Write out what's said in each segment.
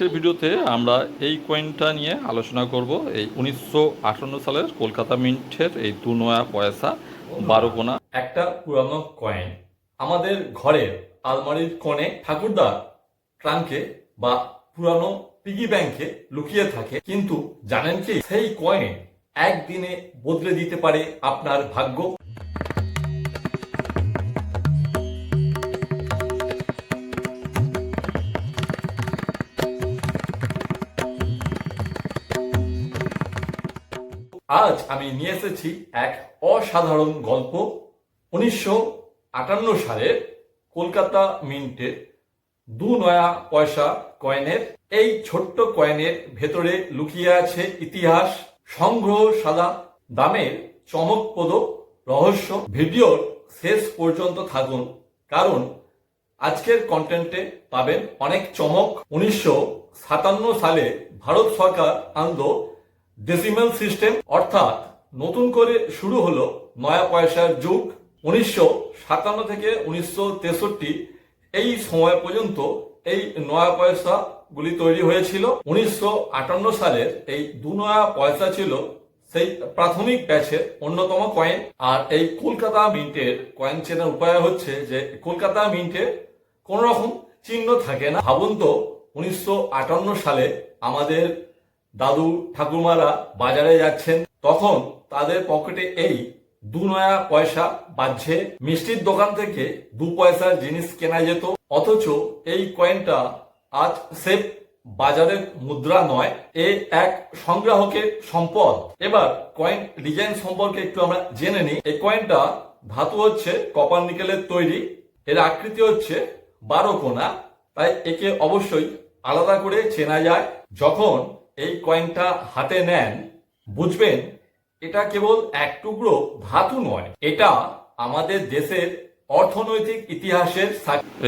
আজকের ভিডিওতে আমরা এই কয়েনটা নিয়ে আলোচনা করব। এই উনিশশো আটান্ন সালের কলকাতা মিন্টের এই দু নয়া পয়সা বারো কোনা একটা পুরানো কয়েন আমাদের ঘরের আলমারির কোণে ঠাকুরদার ট্রাঙ্কে বা পুরানো পিগি ব্যাংকে লুকিয়ে থাকে। কিন্তু জানেন কি? সেই কয়েন একদিনে বদলে দিতে পারে আপনার ভাগ্য। আজ আমি নিয়ে এসেছি এক অসাধারণ গল্প উনিশশো আটান্ন সালের কলকাতা মিন্টের দু নয়া পয়সা কয়েনের। এই ছোট্ট কয়েনের ভেতরে লুকিয়ে আছে ইতিহাস সংগ্রহ সাদা দামের চমকপ্রদ রহস্য। ভিডিওর শেষ পর্যন্ত থাকুন, কারণ আজকের কন্টেন্টে পাবেন অনেক চমক। উনিশশো সাতান্ন সালে ভারত সরকার আনলো ডেসিমেল সিস্টেম অর্থাৎ নতুন করে শুরু হলো নয়া পয়সার যুগ। উনিশশো সাতান্ন থেকে উনিশশো তেষট্টি এই সময় পর্যন্ত এই নয়া পয়সা গুলি তৈরি হয়েছিল। উনিশশো আটান্ন সালের এই দু নয়া পয়সা ছিল সেই প্রাথমিক ব্যাচের অন্যতম কয়েন আর এই কলকাতা মিন্টের কয়েন চেনার উপায় হচ্ছে যে কলকাতা মিন্টে কোন রকম চিহ্ন থাকে না। ভাবুন তো, উনিশশো আটান্ন সালে আমাদের দাদু ঠাকুমারা বাজারে যাচ্ছেন। তখন তাদের পকেটে এই দু নয়া পয়সা বাজছে। মিষ্টির দোকান থেকে দু পয়সার জিনিস কেনা যেত। অথচ এই কয়েনটা আজ সেফ বাজারের মুদ্রা নয়, এ এক সংগ্রাহকের সম্পদ। এবার কয়েন ডিজাইন সম্পর্কে একটু আমরা জেনে নিই। এই কয়েনটা ধাতু হচ্ছে কপার নিকেলের তৈরি। এর আকৃতি হচ্ছে বারো কোনা। তাই একে অবশ্যই আলাদা করে চেনা যায়। যখন এই কয়েনটা হাতে নেন, বুঝবেন এটা কেবল এক টুকরো ধাতু নয়, এটা আমাদের দেশের অর্থনৈতিক ইতিহাসের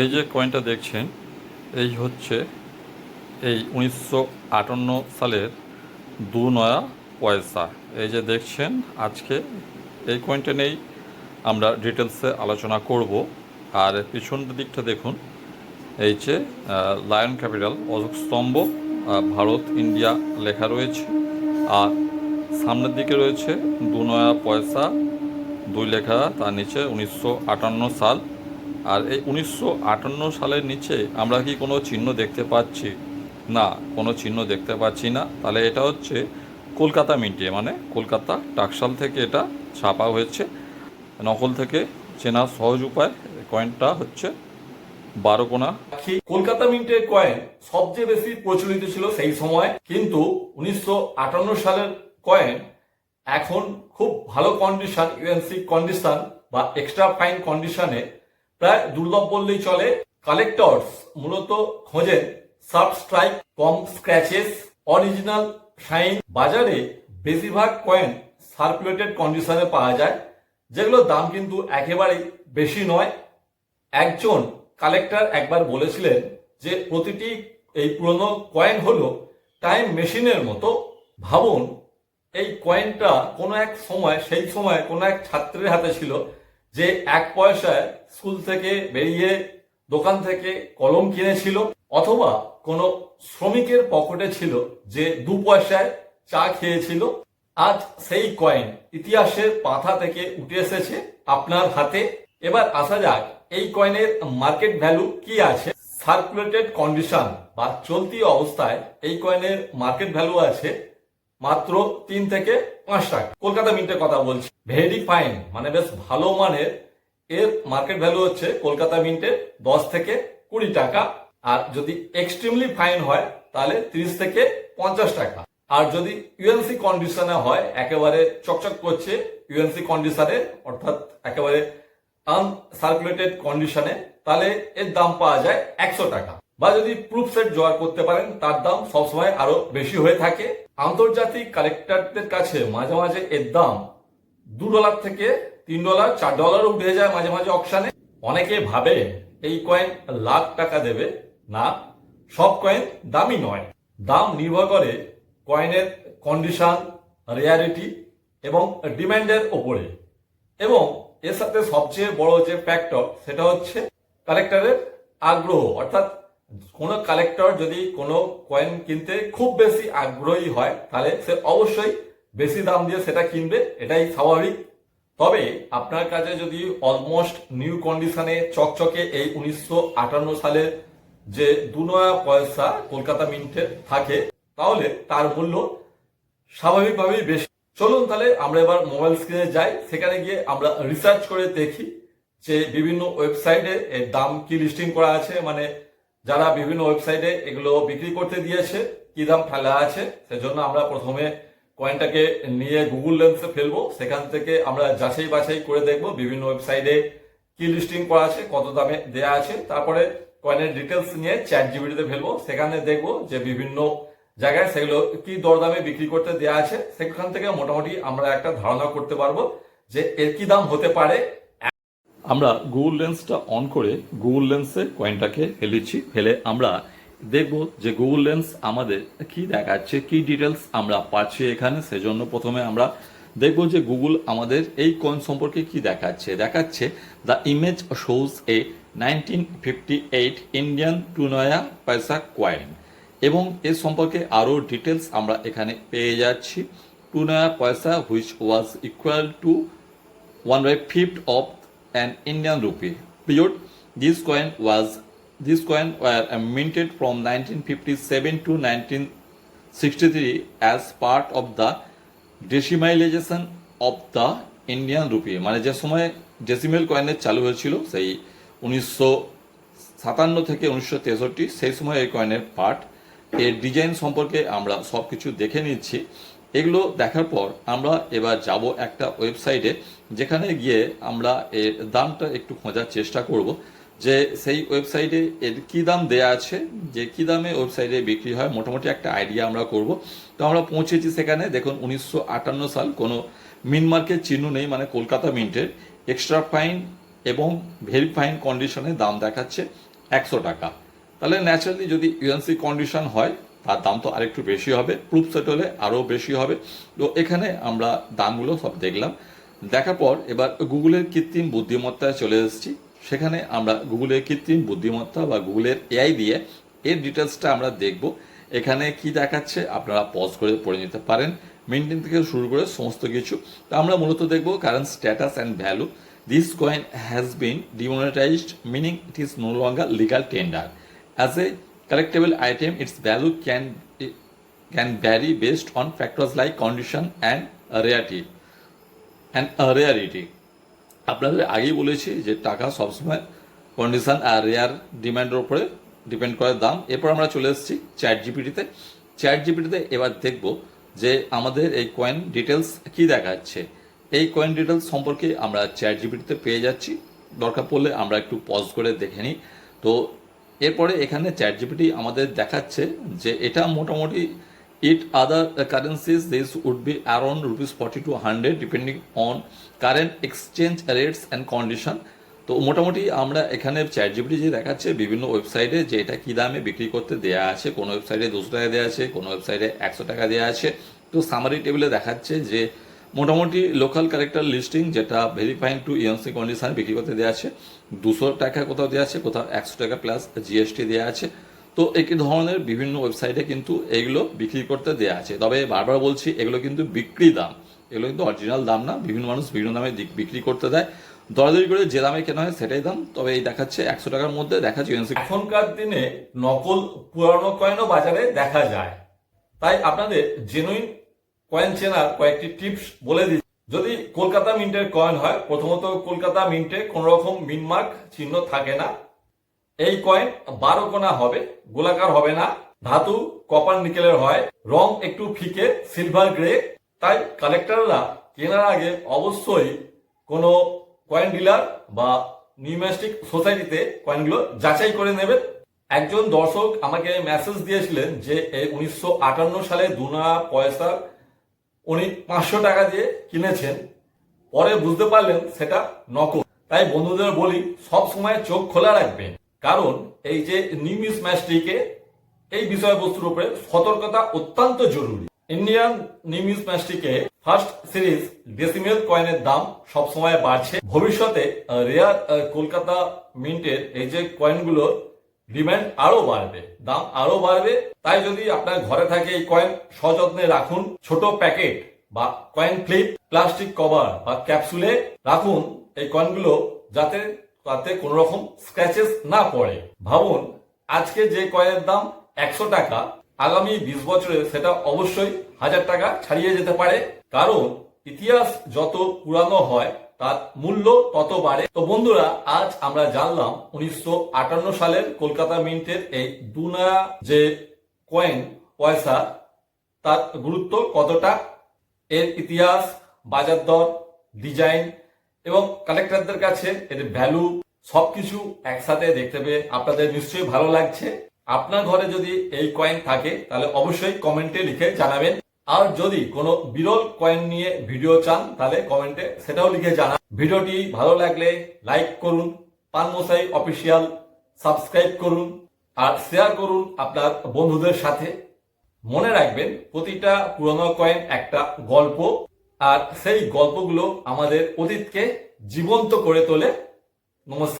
এই যে কয়েনটা দেখছেন, এই হচ্ছে এই উনিশশো আটান্ন সালের দু নয়া পয়সা। এই যে দেখছেন, আজকে এই কয়েনটা নেই আমরা ডিটেলসে আলোচনা করব। আর পিছন দিকটা দেখুন, এই যে লায়ন ক্যাপিটাল অশোক স্তম্ভ ভারত, ইন্ডিয়া লেখা রয়েছে। আর সামনের দিকে রয়েছে দু নয়া পয়সা, দুই লেখা তার নিচে উনিশশো আটান্ন সাল। আর এই উনিশশো আটান্ন সালের নিচে আমরা কি কোনো চিহ্ন দেখতে পাচ্ছি? না, কোনো চিহ্ন দেখতে পাচ্ছি না। তাহলে এটা হচ্ছে কলকাতা মিন্টে মানে কলকাতা টাকশাল থেকে এটা ছাপা হয়েছে। নকল থেকে চেনা সহজ উপায় কয়েনটা হচ্ছে বারো কোনা। কলকাতা মিন্টের কয়েন সবচেয়ে বেশি প্রচলিত ছিল সেই সময়, কিন্তু উনিশশো আটান্ন সালের কয়েন এখন খুব ভালো কন্ডিশন ইউএনসি কন্ডিশন বা এক্সট্রা ফাইন কন্ডিশনে প্রায় দুর্লভ বললেই চলে। কালেক্টরস মূলত খোঁজেন সাব স্ট্রাইক কম স্ক্র্যাচেস অরিজিনাল শাইন বাজারে বেশিরভাগ কয়েন সার্কুলেটেড কন্ডিশনে পাওয়া যায়, যেগুলোর দাম কিন্তু একেবারেই বেশি নয়। একজন কালেক্টর একবার বলেছিলেন যে প্রতিটি এই পুরনো কয়েন হলো টাইম মেশিনের মতো। ভাবুন, এই কয়েনটা কোনো এক সময়, সেই সময় কোনো এক ছাত্রের হাতে ছিল যে এক পয়সায় স্কুল থেকে বেরিয়ে দোকান থেকে কলম কিনেছিল অথবা কোনো শ্রমিকের পকেটে ছিল যে দু পয়সায় চা খেয়েছিল। আজ সেই কয়েন ইতিহাসের পাথা থেকে উঠে এসেছে আপনার হাতে। এবার আসা যাক এই কয়েনের মার্কেট ভ্যালু কি আছে? সার্কুলেটেড কন্ডিশন বা চলতি অবস্থায় এই কয়েনের মার্কেট ভ্যালু আছে মাত্র তিন থেকে পাঁচ টাকা। কলকাতা মিন্টের কথা বলছি। ভেরি ফাইন মানে বেশ ভালো মানের এর মার্কেট ভ্যালু হচ্ছে কলকাতা মিন্টের দশ থেকে কুড়ি টাকা। আর যদি এক্সট্রিমলি ফাইন হয়, তাহলে তিরিশ থেকে পঞ্চাশ টাকা। আর যদি ইউএনসি কন্ডিশনে হয়, একেবারে চকচক করছে ইউএনসি কন্ডিশনে অর্থাৎ একেবারে আনসার্কুলেটেড কন্ডিশনে, তাহলে এর দাম পাওয়া যায় একশো টাকা। বা যদি প্রুফ সেট জোগাড় করতে পারেন, তার দাম সবসময় আরও বেশি হয়ে থাকে। আন্তর্জাতিক কালেক্টরদের কাছে মাঝে মাঝে এর দাম দু ডলার থেকে তিন ডলার চার ডলারও উঠে যায় মাঝে মাঝে অকশানে অনেকে ভাবে এই কয়েন লাখ টাকা দেবে। না, সব কয়েন দামি নয়। দাম নির্ভর করে কয়েনের কন্ডিশন রেয়ারিটি এবং ডিম্যান্ডের ওপরে এবং এর সাথে সবচেয়ে বড় যে ফ্যাক্টর সেটা হচ্ছে কালেক্টরের আগ্রহ। অর্থাৎ কোনো কালেক্টর যদি কোনো কয়েন কিনতে খুব বেশি আগ্রহী হয়, তাহলে সে অবশ্যই বেশি দাম দিয়ে সেটা কিনবে, এটাই স্বাভাবিক। তবে আপনার কাছে যদি অলমোস্ট নিউ কন্ডিশনে চকচকে এই উনিশশো আটান্ন সালের যে দু নয়া পয়সা কলকাতা মিন্টে থাকে, তাহলে তার মূল্য স্বাভাবিকভাবেই বেশি। চলুন তাহলে আমরা এবার মোবাইল স্ক্রিনে যাই। সেখানে গিয়ে আমরা রিসার্চ করে দেখি যে বিভিন্ন ওয়েবসাইটে এর দাম কি লিস্টিং করা আছে মানে যারা বিভিন্ন ওয়েবসাইটে এগুলো বিক্রি করতে দিয়েছে, কি দাম ফেলা আছে, সেজন্য আমরা প্রথমে কয়েনটাকে নিয়ে গুগল লেন্সে ফেলব। সেখান থেকে আমরা যাচাই বাছাই করে দেখব বিভিন্ন ওয়েবসাইটে কি লিস্টিং করা আছে, কত দামে দেয়া আছে। তারপরে কয়েনের ডিটেলস নিয়ে চ্যাট জিবিটিতে ফেলব। সেখানে দেখব যে বিভিন্ন জায়গায় সেগুলো কি দরদামে বিক্রি করতে দেয়া আছে, সেখান থেকে মোটামুটি আমরা একটা ধারণা করতে পারব যে এর কি দাম হতে পারে। আমরা গুগল লেন্সটা অন করে গুগল লেন্সে কয়েনটাকে ফেলেছি ফেলে আমরা দেখব যে গুগল লেন্স আমাদের কি দেখাচ্ছে, কি ডিটেলস আমরা পাচ্ছি এখানে। সেজন্য প্রথমে আমরা দেখব যে গুগল আমাদের এই কয়েন সম্পর্কে কি দেখাচ্ছে। দেখাচ্ছে the image shows a nineteen fifty eight Indian টুনয়া পয়সা কয়েন এবং এর সম্পর্কে আরও ডিটেলস আমরা এখানে পেয়ে যাচ্ছি। Two tuna paisa which was equal to one by fifth of an Indian rupee period this coin was this coin were minted from nineteen fifty seven to nineteen sixty three as part of the decimalisation of the Indian rupee মানে যে সময় decimal কয়েনের চালু হয়েছিল, সেই উনিশশো সাতান্ন থেকে উনিশশো তেষট্টি, সেই সময় এই কয়েনের পার্ট এর ডিজাইন সম্পর্কে আমরা সব কিছু দেখে নিচ্ছি। এগুলো দেখার পর আমরা এবার যাব একটা ওয়েবসাইটে যেখানে গিয়ে আমরা এর দামটা একটু খোঁজার চেষ্টা করব। যে সেই ওয়েবসাইটে এর কী দাম দেয়া আছে, যে কী দামে ওয়েবসাইটে বিক্রি হয়, মোটামুটি একটা আইডিয়া আমরা করব। তো আমরা পৌঁছেছি সেখানে, দেখুন উনিশশো আটান্ন সাল, কোনো মিন মার্কের চিহ্ন নেই মানে কলকাতা মিন্টের। এক্সট্রা ফাইন এবং ভেরি ফাইন কন্ডিশনে দাম দেখাচ্ছে একশো টাকা। তাহলে ন্যাচারালি যদি ইউএনসি কন্ডিশন হয়, তার দাম তো আরেকটু বেশি হবে প্রুফ সেট হলে আরও বেশি হবে। তো এখানে আমরা দামগুলো সব দেখলাম। দেখার পর এবার গুগলের কৃত্রিম বুদ্ধিমত্তায় চলে এসেছি। সেখানে আমরা গুগলের কৃত্রিম বুদ্ধিমত্তা বা গুগলের এআই দিয়ে এর ডিটেলসটা আমরা দেখব। এখানে কি দেখাচ্ছে আপনারা পজ করে পড়ে নিতে পারেন। মেনটেন থেকে শুরু করে সমস্ত কিছু। তো আমরা মূলত দেখব current status and value this coin has been demonetised meaning it is no longer legal tender As a collectible item, its value can can vary based on factors like condition and rarity. And rarity. আপনাদের আগেই বলেছি যে টাকা সবসময় condition আর rare ডিমান্ডের উপরে depend করে দাম এরপর আমরা চলে এসেছি চ্যাট জিপিটিতে চ্যাট জিপিটিতে এবার দেখব যে আমাদের এই কয়েন ডিটেলস কি দেখাচ্ছে এই কয়েন ডিটেলস সম্পর্কে আমরা চ্যাট জিপিটিতে পেয়ে যাচ্ছি দরকার পড়লে আমরা একটু পজ করে দেখে নিই তো এরপরে এখানে চ্যাট জিপিটি আমাদের দেখাচ্ছে যে এটা মোটামুটি it other currencies this would be around rupees forty to hundred depending on current exchange rates and condition তো মোটামুটি আমরা এখানে চ্যাট জিপিটি যে দেখাচ্ছে বিভিন্ন ওয়েবসাইটে যে এটা কী দামে বিক্রি করতে দেয়া আছে, কোনো ওয়েবসাইটে দুশো টাকা দেওয়া আছে, কোনো ওয়েবসাইটে একশো টাকা দেওয়া আছে। তো সামারি টেবিলে দেখাচ্ছে যে মোটামুটি লোকাল ক্যারেক্টার লিস্টিং যেটা ভেরিফাইং টু ইএনসি কন্ডিশনে বিক্রি করতে দেওয়া আছে। দুশো টাকা কোথাও দেওয়া আছে, কোথাও একশো টাকা প্লাস জিএসটি দেওয়া আছে। তো একই ধরনের বিভিন্ন ওয়েবসাইটে কিন্তু এগুলো বিক্রি করতে দেওয়া আছে। তবে বারবার বলছি, এগুলো কিন্তু বিক্রি দাম। এগুলো কিন্তু অরিজিনাল দাম না, বিভিন্ন মানুষ বিভিন্ন দামে বিক্রি করতে দেয়। দরাদরি করে যে দামে কেনা হয় সেটাই দাম। তবে এই দেখাচ্ছে একশো টাকার মধ্যে দেখাচ্ছে ইউএনসি এখনকার দিনে নকল পুরানো কয়েনও বাজারে দেখা যায়। তাই আপনাদের জেনুইন কয়েন চেনার কয়েকটি টিপস বলে দিই। যদি কলকাতা মিন্টের কয়েন হয়, প্রথমত কলকাতা মিন্টে কোন রকম মিনমার্ক চিহ্ন থাকে না। এই কয়েন বারো কোনা হবে, গোলাকার হবে না। ধাতু কপার নিকেলের হয়, রং একটু ফিকে, সিলভার গ্রে। তাই কালেক্টররা কেনার আগে অবশ্যই কোনো কয়েন ডিলার বা নিউম্যাস্টিক সোসাইটিতে কয়েনগুলো যাচাই করে নেবেন। একজন দর্শক আমাকে মেসেজ দিয়েছিলেন যে উনিশশো সালে দুনা পয়সা উনি পাঁচশো টাকা দিয়ে কিনেছেন, পরে বুঝতে পারলেন সেটা নকল। তাই বন্ধুদের বলি, সব সময় চোখ খোলা রাখবেন। কারণ এই যে নিউমিস ম্যাচটিকে, এই বিষয়বস্তুর উপরে সতর্কতা অত্যন্ত জরুরি। ইন্ডিয়ান নিউমিস ম্যাচটিকে ফার্স্ট সিরিজ ডেসিমেল কয়েনের দাম সবসময় বাড়ছে। ভবিষ্যতে রেয়ার কলকাতা মিন্টের এই যে কয়েনগুলো ডিমান্ড আরও বাড়বে, দাম আরও বাড়বে। তাই যদি আপনার ঘরে থাকে এই কয়েন সযত্নে রাখুন ছোট প্যাকেট বা কয়েন ক্লিপ প্লাস্টিক কভার বা ক্যাপসুলে রাখুন এই কয়েনগুলো যাতে তাতে কোনো রকম স্ক্র্যাচেস না পড়ে। ভাবুন, আজকে যে কয়েনের দাম একশো টাকা, আগামী বিশ বছরে সেটা অবশ্যই হাজার টাকা ছাড়িয়ে যেতে পারে। কারণ ইতিহাস যত পুরানো হয় তার মূল্য তত বাড়ে। তো বন্ধুরা, আজ আমরা জানলাম উনিশশো আটান্ন সালের কলকাতা মিন্টের এই দুনয়া যে কয়েন পয়সা, তার গুরুত্ব কতটা, এর ইতিহাস, বাজার দর, ডিজাইন এবং কালেক্টরদের কাছে এর ভ্যালু সবকিছু একসাথে দেখতে পেয়ে আপনাদের নিশ্চয়ই ভালো লাগছে। আপনার ঘরে যদি এই কয়েন থাকে, তাহলে অবশ্যই কমেন্টে লিখে জানাবেন। আর যদি কোনো বিরল কয়েন নিয়ে ভিডিও চান, তাহলে কমেন্টে সেটাও লিখে জানান। ভিডিওটি ভালো লাগলে লাইক করুন পানমশাই অফিসিয়াল সাবস্ক্রাইব করুন, আর শেয়ার করুন আপনার বন্ধুদের সাথে। মনে রাখবেন, প্রতিটা পুরনো কয়েন একটা গল্প, আর সেই গল্পগুলো আমাদের অতীতকে জীবন্ত করে তোলে। নমস্কার।